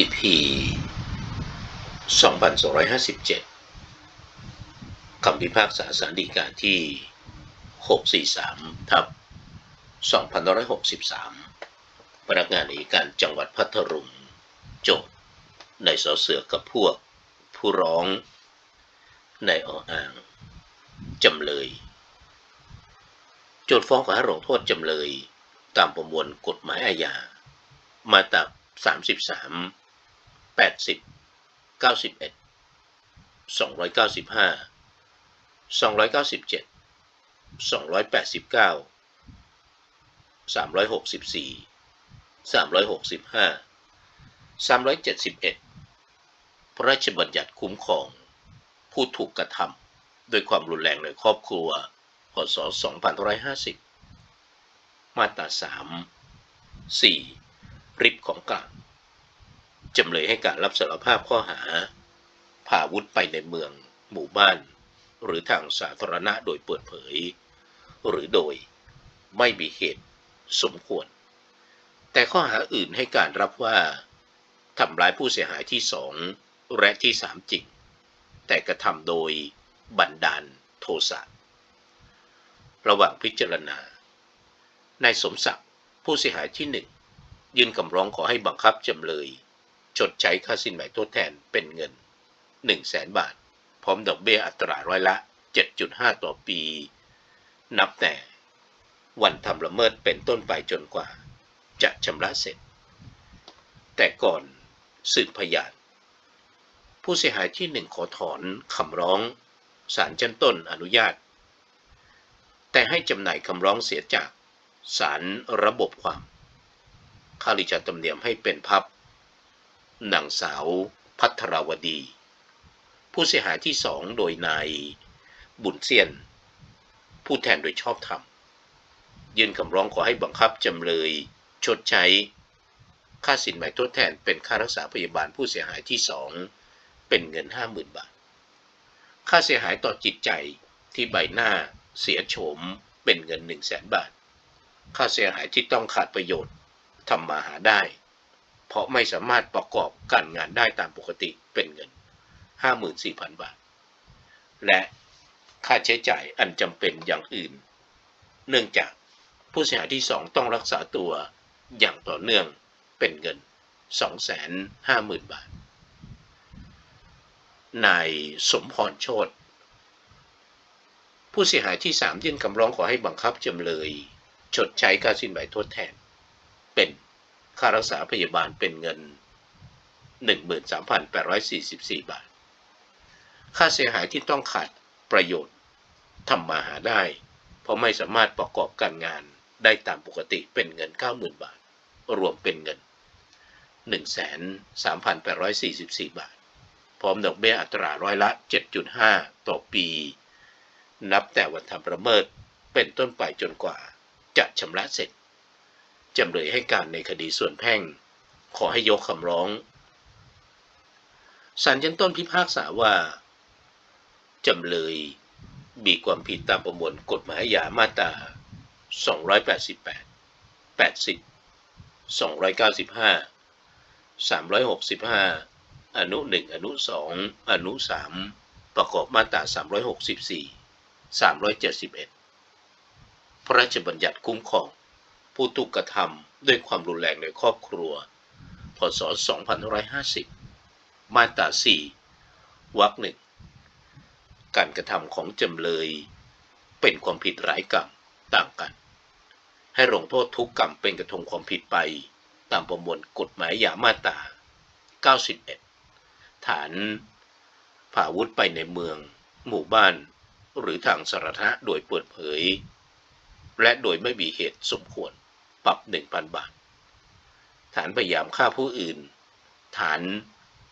EP 2257 คำพิพากษาสารดีกาที่ 643ทับ2563 พนักงานอัยการจังหวัดพัทลุงโจทย์ในสอเสือกับพวก ผู้ร้องในออ่าง จำเลย โจทย์ฟ้องขอให้ลงโทษจำเลย ตามประมวลกฎหมายอาญา มาตรา33 80 91 295 297 289 364 365 371 พระราชบัญญัติคุ้มครอง ผู้ถูกกระทำโดยความรุนแรงในครอบครัว พศ 2550 มาตรา 3 4 ริบของกลาง จำเลยให้การรับสารภาพข้อหาพาวุธไปในเมือง หมู่บ้าน หรือทางสาธารณะโดยเปิดเผย หรือโดยไม่มีเหตุสมควร แต่ข้อหาอื่นให้การรับว่าทำร้ายผู้เสียหายที่สองและที่สามจริง แต่กระทำโดยบันดาลโทสะระหว่างพิจารณานายสมศักดิ์ผู้เสียหายที่หนึ่งยื่นคำร้องขอให้บังคับจำเลย ชดใช้ค่าสินไหมทดแทนเป็นเงิน 1 0 0 0 0แสนบาท พร้อมดอกเบี้ยอัตราร้อยละ 7.5 ต่อปี นับแต่วันทำละเมิดเป็นต้นไปจนกว่า จะชำระเสร็จ แต่ก่อนสืบพยาน ผู้เสียหายที่หนึ่งขอถอนคำร้องศาลชั้นต้นอนุญาต แต่ให้จำหน่ายคำร้องเสียจากศาลระบบความข้าริชาตำเนียมให้เป็นพับ นางสาวพัทรวดี ผู้เสียหายที่สองโดยนายบุญเซียน ผู้แทนโดยชอบธรรม ยื่นคำร้องขอให้บังคับจำเลย ชดใช้ ค่าสินไหม่ทดแทนเป็นค่ารักษาพยาบาลผู้เสียหายที่สองเป็นเงิน 50,000 บาท ค่าเสียหายต่อจิตใจที่ใบหน้าเสียโฉมเป็นเงิน 1 0 0 0 0แสนบาท ค่าเสียหายที่ต้องขาดประโยชน์ทำมาหาได้ เพราะไม่สามารถประกอบการงานได้ตามปกติเป็นเงิน 54,000 บาท และค่าใช้จ่ายอันจำเป็นอย่างอื่น เนื่องจากผู้เสียหายที่สองต้องรักษาตัวอย่างต่อเนื่องเป็นเงิน 250,000 บาท นายสมพรโชตผู้เสียหายที่สามยื่นคำร้องขอให้บังคับจำเลย ชดใช้ค่าสินไหมทดแทนเป็น ค่ารักษาพยาบาลเป็นเงิน 13,844 บาท ค่าเสียหายที่ต้องขาดประโยชน์ทำมาหาได้ เพราะไม่สามารถประกอบการงานได้ตามปกติเป็นเงิน 90,000 บาท รวมเป็นเงิน 13,844 บาท พร้อมดอกเบี้ยอัตราร้อยละ 7.5 ต่อปี นับแต่วันทำประเมิดเป็นต้นไปจนกว่าจะชำระเสร็จ จำเลยให้การในคดีส่วนแพ่ง ขอให้ยกคำร้องศาลชั้นต้นพิพากษาว่า จำเลยมีความผิดตามประมวลกฎหมายอาญามาตรา 288 80 295 365 อนุ 1 อนุ 2 อนุ 3 ประกอบมาตรา 364 371 พระราชบัญญัติคุ้มครอง ผู้ถูกกระทำด้วยความรุนแรงในครอบครัว พศ 2550 มาตรา 4 วรรคหนึ่ง การกระทำของจำเลย เป็นความผิดหลายกรรมต่างกัน ให้ลงโทษทุกกรรมเป็นกระทงความผิดไป ตามประมวลกฎหมายยามาตรา 91 ฐานพาอาวุธไปในเมือง หมู่บ้าน หรือทางสาธารณะโดยเปิดเผย และโดยไม่มีเหตุสมควร ปรับ 1,000 บาท ฐานพยายามฆ่าผู้อื่น ฐาน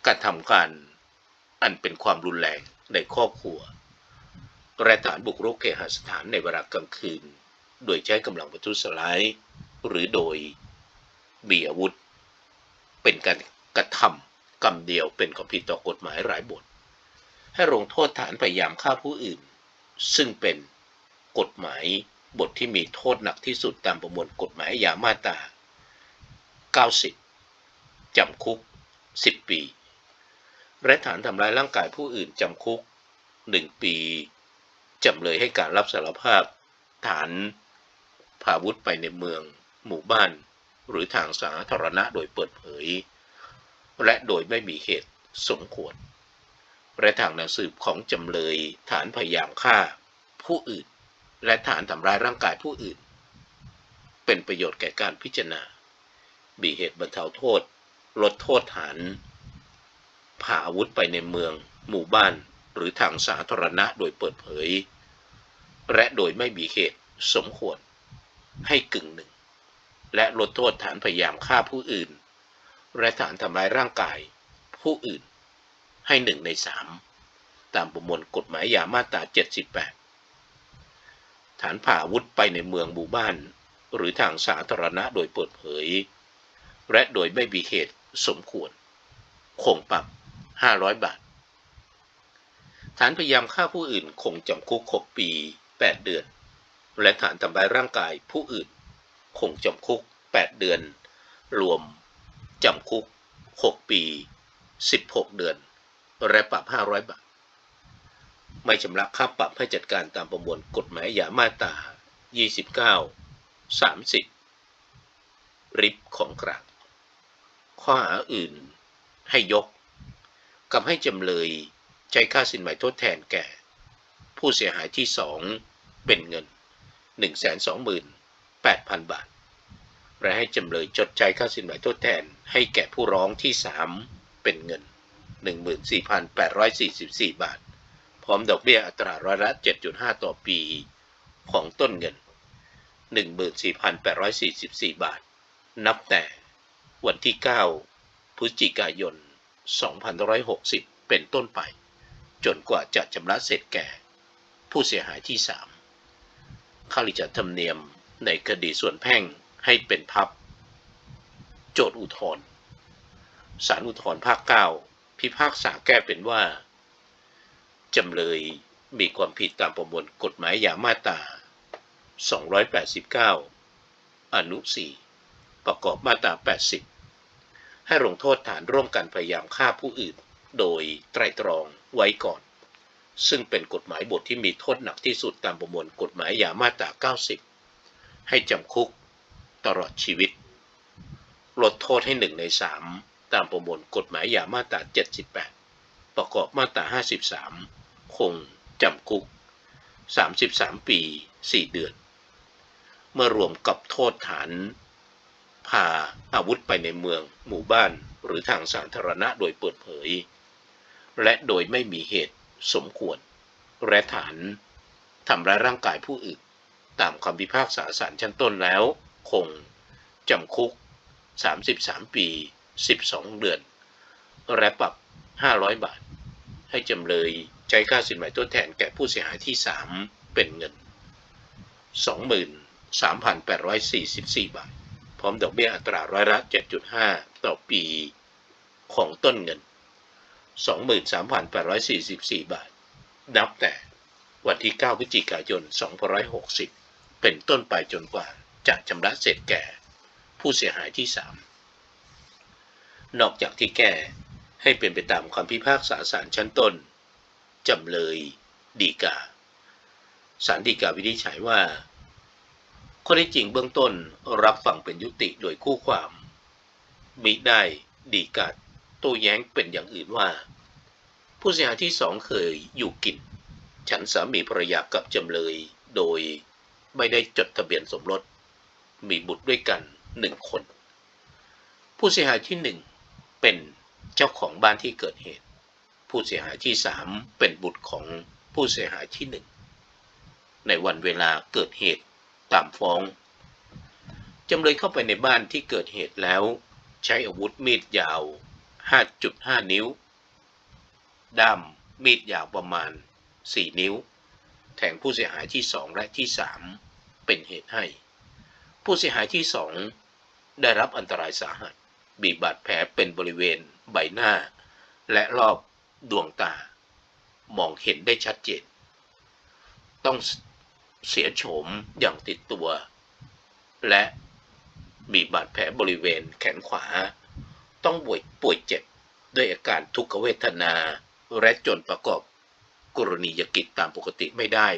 กระทำการอันเป็นความรุนแรงในครอบครัว และฐานบุกรุกเคหสถานในเวลากลางคืน โดยใช้กำลังประทุษร้าย หรือโดยมีอาวุธ เป็นการกระทำกรรมเดียวเป็นความผิดต่อกฎหมายหลายบท ให้ลงโทษฐานพยายามฆ่าผู้อื่น ซึ่งเป็นกฎหมาย บทที่มีโทษหนักที่สุดตามประมวลกฎหมายอาญามาตรา 90 จำคุก 10 ปี และฐานทำร้ายร่างกายผู้อื่นจำคุก 1 ปี จำเลยให้การรับสารภาพ ฐานพาวุธไปในเมือง หมู่บ้าน หรือทางสาธารณะโดยเปิดเผย และโดยไม่มีเหตุสมควรและทางหนังสืบของจำเลยฐานพยายามฆ่าผู้อื่น และฐานทำร้ายร่างกายผู้อื่น เป็นประโยชน์แก่การพิจารณามีเหตุบรรเทาโทษ ลดโทษฐานพาอาวุธไปในเมือง หมู่บ้าน หรือทางสาธารณะโดยเปิดเผย และโดยไม่มีเหตุสมควร ให้กึ่งหนึ่ง และลดโทษฐานพยายามฆ่าผู้อื่น และฐานทำร้ายร่างกาย ผู้อื่น ให้หนึ่งในสามตามประมวลกฎหมายยามาตรา 78 ฐานผ่าวุธไปในเมืองหมู่บ้าน หรือทางสาธารณะโดยเปิดเผย และโดยไม่มีเหตุสมควร คงปรับ 500 บาท ฐานพยายามฆ่าผู้อื่นคงจำคุก 6 ปี 8 เดือน และฐานทำร้ายร่างกายผู้อื่น คงจำคุก 8 เดือน รวมจำคุก 6 ปี 16 เดือน และปรับ 500 บาท ไม่ชำระค่าปรับให้จัดการตามประมวลกฎหมายยามาตรา29 30 ริบของกลางข้อหาอื่นให้ยกกับให้จำเลยใช้ค่าสินไหม่ทดแทนแก่ ผู้เสียหายที่ 2 เป็นเงิน 128,000 บาท และให้จำเลยชดใช้ค่าสินไหม่ทดแทนให้แก่ผู้ร้องที่ 3 เป็นเงิน 14,844 บาท ร้อมดอกเบี้ยอัตราร้อยละ 7.5 ต่อปีของต้นเงิน 14,844 บาท นับแต่วันที่ 9 พฤศจิกายน 2560 เป็นต้นไป จนกว่าจะชำระเสร็จแก่ ผู้เสียหายที่ 3 ค่าริจธรรมเนียมในคดีส่วนแพ่งให้เป็นพับ โจทย์อุทธรณ์ศาลอุทธรณ์ภาค 9 พิพากษาแก้เป็นว่า จำเลยมีความผิดตามประมวลกฎหมายยามาตรา289 อนุ 4 ประกอบมาตรา 80 ให้ลงโทษฐานร่วมกันพยายามฆ่าผู้อื่น โดยไตรตรองไว้ก่อน ซึ่งเป็นกฎหมายบทที่มีโทษหนักที่สุดตามประมวลกฎหมายยามาตรา 90 ให้จำคุกตลอดชีวิต ลดโทษให้หนึ่งในสามตามประมวลกฎหมายยามาตรา 78 ประกอบมาตรา 53 คงจำคุก 33 ปี 4 เดือน เมื่อรวมกับโทษฐาน พาอาวุธไปในเมือง หมู่บ้านหรือทางสาธารณะโดยเปิดเผย และโดยไม่มีเหตุสมควร และฐานทำร้ายร่างกายผู้อื่น ตามคำพิพากษาศาลชั้นต้นแล้ว คงจำคุก 33 ปี 12 เดือน และปรับ 500 บาท ให้จำเลยใช้ค่าสินไหมทดแทนแก่ผู้เสียหายที่ 3 เป็นเงิน 23,844 บาท พร้อมดอกเบี้ยอัตราร้อยละ 7.5 ต่อปีของต้นเงิน 23,844 บาท นับแต่วันที่ 9 พฤศจิกายน 2560 เป็นต้นไปจนกว่าจะชำระเสร็จแก่ผู้เสียหายที่ 3 นอกจากที่แก้ ให้เป็นไปตามคำพิพากษาศาลชั้นต้น จำเลยดีกาศาลฎีกาวินิจฉัยว่า ข้อเท็จจริงเบื้องต้นรับฟังเป็นยุติโดยคู่ความ มิได้ดีกาโต้แย้งเป็นอย่างอื่นว่า ผู้เสียหายที่สองเคยอยู่กิน ฉันสามีภรรยากับจำเลยโดยไม่ได้จดทะเบียนสมรส มีบุตรด้วยกันหนึ่งคน ผู้เสียหายที่หนึ่งเป็น จ้าของบ้านที่เกิดเหตุ ผู้เสียหายที่สามเป็นบุตรของผู้เสียหายที่หนึ่งในวันเวลาเกิดเหตุตามฟ้องจำเลยเข้าไปในบ้านที่เกิดเหตุแล้ว ใช้อาวุธมีดยาว 5.5 นิ้ว ด้ามมีดยาวประมาณ 4 นิ้ว แทงผู้เสียหายที่2และที่3เป็นเหตุให้ ผู้เสียหายที่2ได้รับอันตรายสาหัส มีบาดแผลเป็นบริเวณ ใบหน้า และรอบดวงตา มองเห็นได้ชัดเจน ต้องเสียโฉมอย่างติดตัว และมีบาดแผลบริเวณแขนขวา ต้องป่วยป่วยเจ็บด้วยอาการทุกขเวทนา และจนประกอบกรณียกิจตามปกติไม่ได้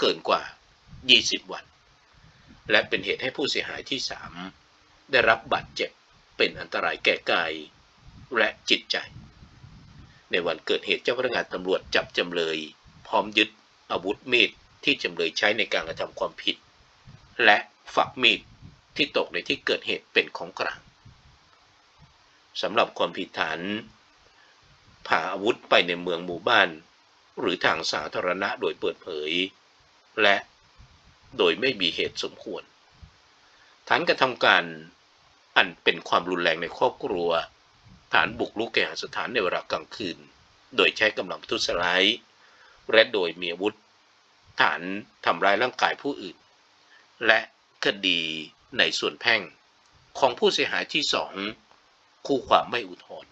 เกินกว่า 20 วัน และเป็นเหตุให้ผู้เสียหายที่ 3 ได้รับบาดเจ็บเป็นอันตรายแก่กาย และจิตใจ ในวันเกิดเหตุเจ้าพนักงานตำรวจจับจำเลย พร้อมยึดอาวุธมีดที่จำเลยใช้ในการกระทำความผิด และฝักมีดที่ตกในที่เกิดเหตุเป็นของกลางสำหรับความผิดฐานพาอาวุธไปในเมืองหมู่บ้าน หรือทางสาธารณะโดยเปิดเผย และโดยไม่มีเหตุสมควรฐานกระทำการอันเป็นความรุนแรงในครอบครัว ฐานบุกรุกแก่สถานในเวลากลางคืน โดยใช้กำลังทุสร้ายและโดยมีอาวุธ ฐานทำร้ายร่างกายผู้อื่น และคดีในส่วนแพ่งของผู้เสียหายที่สองคู่ความไม่อุทธรณ์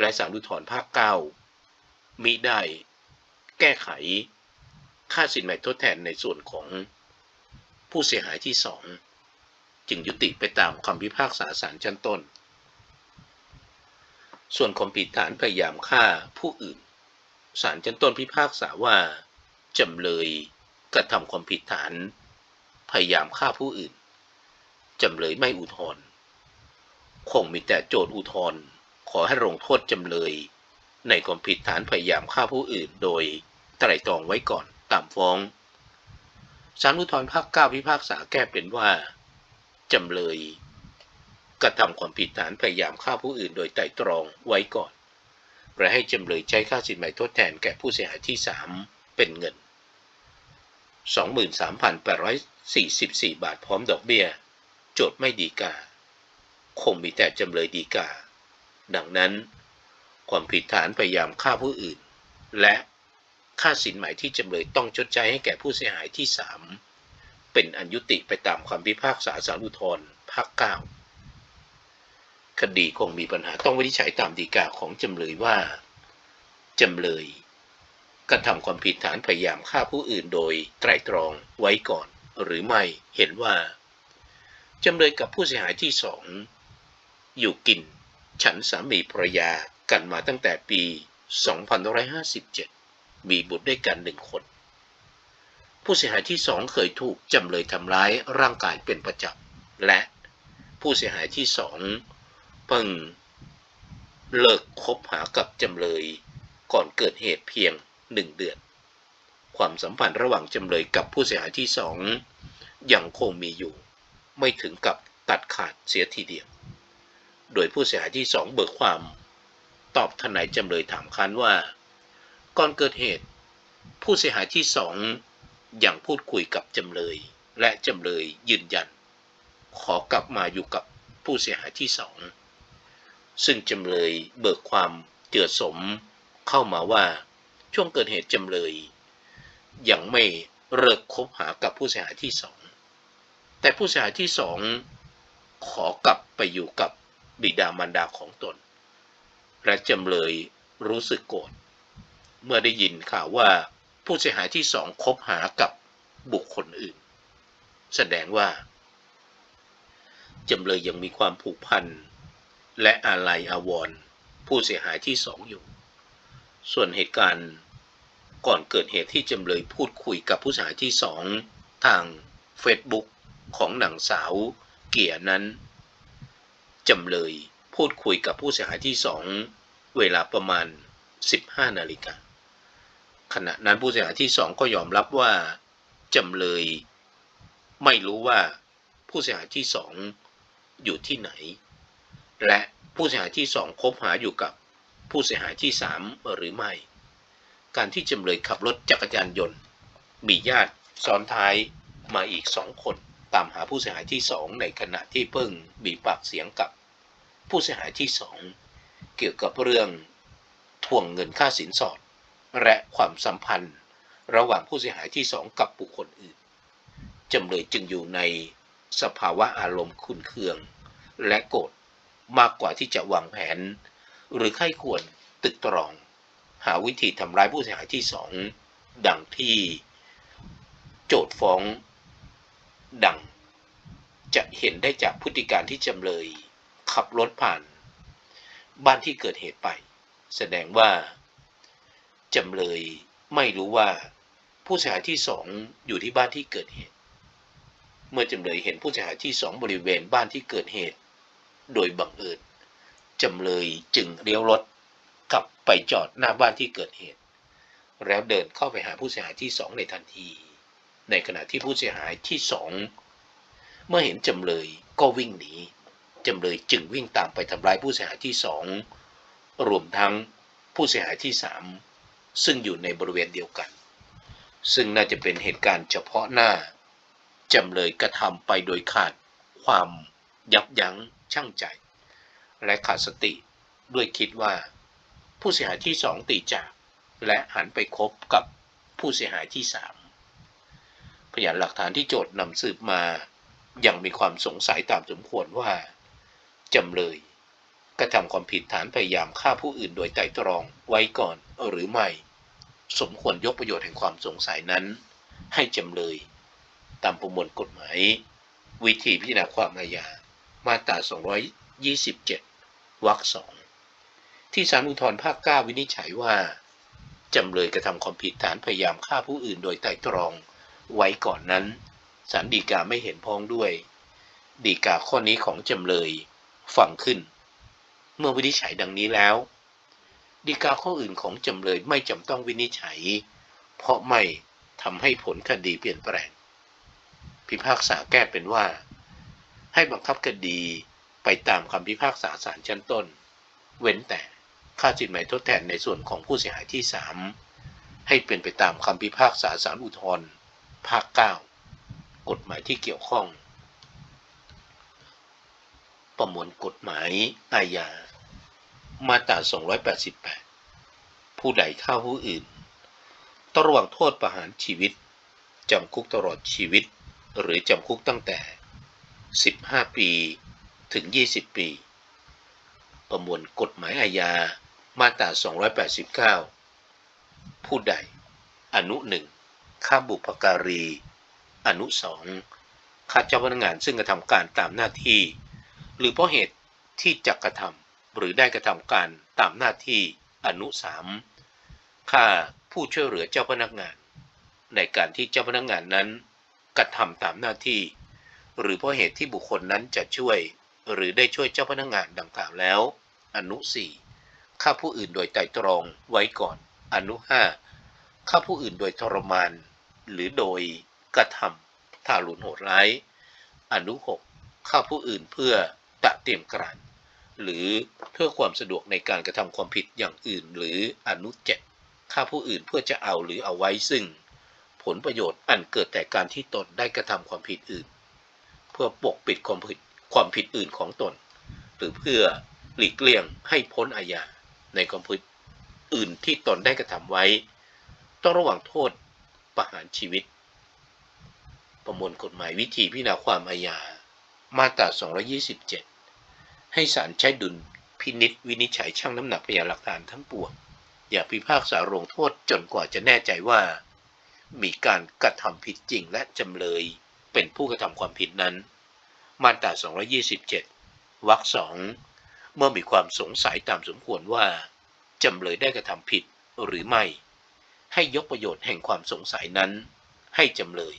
และสารอุทธรณ์ภาคเก้ามิได้แก้ไขค่าสินไหมทดแทนในส่วนของผู้เสียหายที่สองจึงยุติไปตามคำพิพากษาศาลชั้นต้น ส่วนความผิดฐานพยายามฆ่าผู้อื่นศาลชั้นต้นพิพากษาว่า จำเลยกระทำความผิดฐาน พยายามฆ่าผู้อื่น จำเลยไม่อุทธรณ์คงมีแต่โจทย์อุทธรณ์ขอให้ลงโทษจำเลย ในความผิดฐานพยายามฆ่าผู้อื่น โดยไตร่ตรองไว้ก่อนตามฟ้องศาลอุทธรณ์ภาคเก้าพิพากษาแก้เป็นว่า จำเลย กระทำความผิดฐานพยายามฆ่าผู้อื่นโดยไตร่ตรองไว้ก่อน และให้จำเลยใช้ค่าสินไหมทดแทนแก่ผู้เสียหายที่ 3 เป็นเงิน 23,844 บาทพร้อมดอกเบี้ย โจทย์ไม่ดีกา คงมีแต่จำเลยดีกา ดังนั้น ความผิดฐานพยายามฆ่าผู้อื่น และค่าสินไหมที่จำเลยต้องชดใช้ให้แก่ผู้เสียหายที่ 3 เป็นอันยุติไปตามคำพิพากษาสารุทธรภาคเก้า คดีคงมีปัญหาต้องวินิจฉัยตามดีกาของจำเลยว่าจำเลยกระทำความผิดฐานพยายามฆ่าผู้อื่นโดยไตร่ตรองไว้ก่อน หรือไม่เห็นว่าจำเลยกับผู้เสียหายที่สองอยู่กิน ฉันสามีภรรยากันมาตั้งแต่ปี 2557 มีบุตรด้วยกันหนึ่งคน ผู้เสียหายที่สองเคยถูกจำเลยทำร้ายร่างกายเป็นประจำและผู้เสียหายที่สอง เพิ่งเลิกคบหากับจำเลยก่อนเกิดเหตุเพียงหนึ่งเดือน ความสัมพันธ์ระหว่างจำเลยกับผู้เสียหายที่สองยังคงมีอยู่ ไม่ถึงกับตัดขาดเสียทีเดียว โดยผู้เสียหายที่สองเบิกความ ตอบทนายจำเลยถามค้านว่า ก่อนเกิดเหตุ ผู้เสียหายที่สองยังพูดคุยกับจำเลย และจำเลยยืนยัน ขอกลับมาอยู่กับผู้เสียหายที่สอง ซึ่งจำเลยเบิกความเจือสมเข้ามาว่าช่วงเกิดเหตุจำเลยยังไม่เลิกคบหากับผู้เสียหายที่สองแต่ผู้เสียหายที่สองขอกลับไปอยู่กับบิดามารดาของตน และจำเลยรู้สึกโกรธเมื่อได้ยินข่าวว่าผู้เสียหายที่สองคบหากับบุคคลอื่น แสดงว่าจำเลยยังมีความผูกพัน และอาลัยอาวรณ์ผู้เสียหายที่สองอยู่ ส่วนเหตุการณ์ก่อนเกิดเหตุที่จำเลยพูดคุยกับผู้เสียหายที่สองทางเฟซบุ๊กของหนังสาวเกียร์นั้นจำเลยพูดคุยกับผู้เสียหายที่สองเวลาประมาณ 15 นาฬิกาขณะนั้นผู้เสียหายที่สองก็ยอมรับว่าจำเลยไม่รู้ว่าผู้เสียหายที่สองอยู่ที่ไหน และผู้เสียหายที่สองคบหาอยู่กับผู้เสียหายที่สามหรือไม่ การที่จำเลยขับรถจักรยานยนต์ มีญาติซ้อนท้ายมาอีกสองคน ตามหาผู้เสียหายที่สองในขณะที่เพิ่งมีปากเสียงกับผู้เสียหายที่สองเกี่ยวกับเรื่องทวงเงินค่าสินสอด และความสัมพันธ์ระหว่างผู้เสียหายที่สองกับบุคคลอื่นจำเลยจึงอยู่ในสภาวะอารมณ์ขุนเคือง และโกรธ มากกว่าที่จะวางแผน หรือใครควรตึกตรอง หาวิธีทำร้ายผู้เสียหายที่สองดังที่โจทฟ้องดัง จะเห็นได้จากพฤติการที่จำเลย ขับรถผ่าน บ้านที่เกิดเหตุไป แสดงว่า จำเลยไม่รู้ว่าผู้เสียหายที่สองอยู่ที่บ้านที่เกิดเหตุ เมื่อจำเลยเห็นผู้เสียหายที่สองบริเวณบ้านที่เกิดเหตุ โดยบังเอิญจำเลยจึงเลี้ยวรถกลับไปจอดหน้าบ้านที่เกิดเหตุ แล้วเดินเข้าไปหาผู้เสียหายที่สองในทันที ในขณะที่ผู้เสียหายที่สองเมื่อเห็นจำเลยก็วิ่งหนีจำเลยจึงวิ่งตามไปทำร้ายผู้เสียหายที่สองรวมทั้งผู้เสียหายที่สามซึ่งอยู่ในบริเวณเดียวกัน ซึ่งน่าจะเป็นเหตุการณ์เฉพาะหน้าจำเลยกระทำไปโดยขาดความยับยั้ง ชั่งใจ และขาดสติด้วยคิดว่า ผู้เสียหายที่สองตีจาก และหันไปคบกับผู้เสียหายที่สามพยานหลักฐานที่โจทย์นำสืบมายังมีความสงสัยตามสมควรว่าจำเลยกระทำความผิดฐานพยายามฆ่าผู้อื่นโดยไตร่ตรองไว้ก่อนหรือไม่ สมควรยกประโยชน์แห่งความสงสัยนั้น ให้จำเลย ตามประมวลกฎหมาย วิธีพิจารณาความอาญา มาตรา 227 วรรคสองที่ศาลอุทธรภาค 9 วินิจฉัยว่า จำเลยกระทำความผิดฐานพยายามฆ่าผู้อื่นโดยไตร่ตรองไว้ก่อนนั้นศาลฎีกาไม่เห็นพ้องด้วยฎีกาข้อนี้ของจำเลยฟังขึ้น เมื่อวินิจฉัยดังนี้แล้วฎีกาข้ออื่นของจำเลยไม่จำต้องวินิจฉัย เพราะไม่ทำให้ผลคดีเปลี่ยนแปลง พิพากษาแก้เป็นว่า ให้บังคับคดีไปตามคำพิพากษาศาลชั้นต้น เว้นแต่ค่าสินไหมทดแทนในส่วนของผู้เสียหายที่ 3 ให้เป็นไปตามคำพิพากษาศาลอุทธรภาค 9 กฎหมายที่เกี่ยวข้อง ประมวลกฎหมายอาญา มาตรา 288 ผู้ใดฆ่าผู้อื่นต้องระวังโทษประหารชีวิต จำคุกตลอดชีวิต หรือจำคุกตั้งแต่ 15 ปีถึง 20 ปี ประมวลกฎหมายอาญามาตรา 289 ผู้ใด อนุหนึ่งฆ่าบุพการี อนุสองฆ่าเจ้าพนักงานซึ่งกระทำการตามหน้าที่ หรือเพราะเหตุที่จะกระทำหรือได้กระทำการตามหน้าที่อนุสามฆ่าผู้ช่วยเหลือเจ้าพนักงาน ในการที่เจ้าพนักงานนั้นกระทำตามหน้าที่ หรือเพราะเหตุที่บุคคลนั้นจะช่วย หรือได้ช่วยเจ้าพนักงานดังกล่าวแล้ว อนุสี่ฆ่าผู้อื่นโดยไตร่ตรองไว้ก่อน อนุห้าฆ่าผู้อื่นโดยทรมาน หรือโดยกระทำทารุณโหดร้าย อนุหกฆ่าผู้อื่นเพื่อตะเตรียมการ หรือเพื่อความสะดวกในการกระทำความผิดอย่างอื่น หรืออนุเจ็ดฆ่าผู้อื่นเพื่อจะเอาหรือเอาไว้ซึ่ง ผลประโยชน์อันเกิดแต่การที่ตนได้กระทำความผิดอื่น เพื่อปกปิดความผิดความผิดอื่นของตน หรือเพื่อหลีกเลี่ยงให้พ้นอาญาในความผิดอื่นที่ตนได้กระทำไว้ ต้องระวังโทษประหารชีวิต ประมวลกฎหมายวิธีพิจารณาความอาญามาตรา 227 ให้ศาลใช้ดุลพินิษวินิจฉัยชั่งน้ำหนักพยานหลักฐานทั้งปวงอย่าพิพากษาลงโทษจนกว่าจะแน่ใจว่า มีการกระทำผิดจริงและจำเลย เป็นผู้กระทำความผิดนั้น มาตรา 227 วรรคสองเมื่อมีความสงสัยตามสมควรว่าจำเลยได้กระทำผิดหรือไม่ ให้ยกประโยชน์แห่งความสงสัยนั้น ให้จำเลย